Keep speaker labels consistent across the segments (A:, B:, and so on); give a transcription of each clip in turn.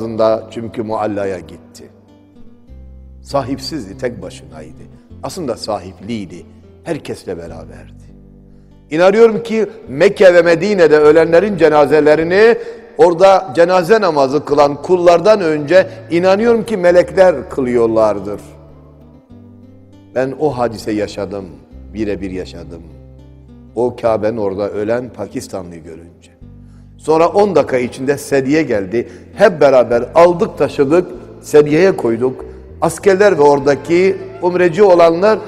A: namazında çünkü muallaya gitti. Sahipsizdi, tek başınaydı. Aslında sahipliydi. Herkesle beraberdi. İnanıyorum ki Mekke ve Medine'de ölenlerin cenazelerini orada cenaze namazı kılan kullardan önce inanıyorum ki melekler kılıyorlardır. Ben o hadise yaşadım, birebir yaşadım. O Kabe'nin orada ölen Pakistanlı görünce. Sonra 10 dakika içinde sedye geldi. Hep beraber aldık taşıdık, sedyeye koyduk. Askerler ve oradaki umreci olanlar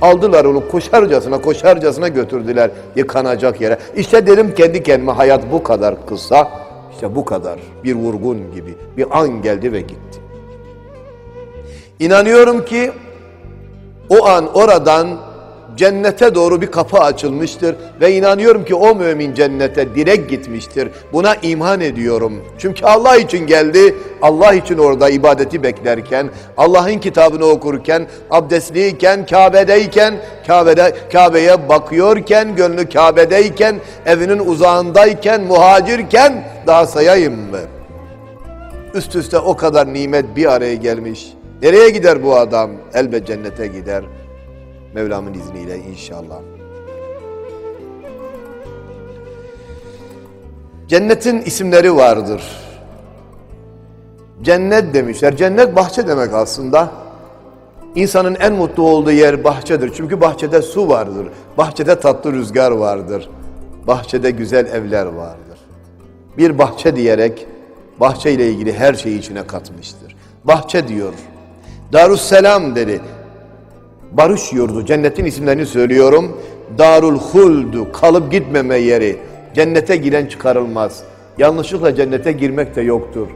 A: aldılar onu koşarcasına koşarcasına götürdüler yıkanacak yere. İşte dedim kendi kendime hayat bu kadar kısa, işte bu kadar bir vurgun gibi bir an geldi ve gitti. İnanıyorum ki o an oradan cennete doğru bir kapı açılmıştır ve inanıyorum ki o mümin cennete direkt gitmiştir. Buna iman ediyorum. Çünkü Allah için geldi, Allah için orada ibadeti beklerken, Allah'ın kitabını okurken, abdestliyken, Kabe'deyken, Kabe'de Kabe'ye bakıyorken, gönlü Kabe'deyken, evinin uzağındayken, muhacirken daha sayayım mı? Üst üste o kadar nimet bir araya gelmiş. Nereye gider bu adam? Elbet cennete gider. Mevlamın izniyle inşallah. Cennetin isimleri vardır. Cennet demişler. Cennet bahçe demek aslında. İnsanın en mutlu olduğu yer bahçedir. Çünkü bahçede su vardır. Bahçede tatlı rüzgar vardır. Bahçede güzel evler vardır. Bir bahçe diyerek bahçe ile ilgili her şeyi içine katmıştır. Bahçe diyor. Darusselam dedi. Barış yurdu. Cennetin isimlerini söylüyorum. Darul Huldu. Kalıp gitmeme yeri. Cennete giren çıkarılmaz. Yanlışlıkla cennete girmek de yoktur.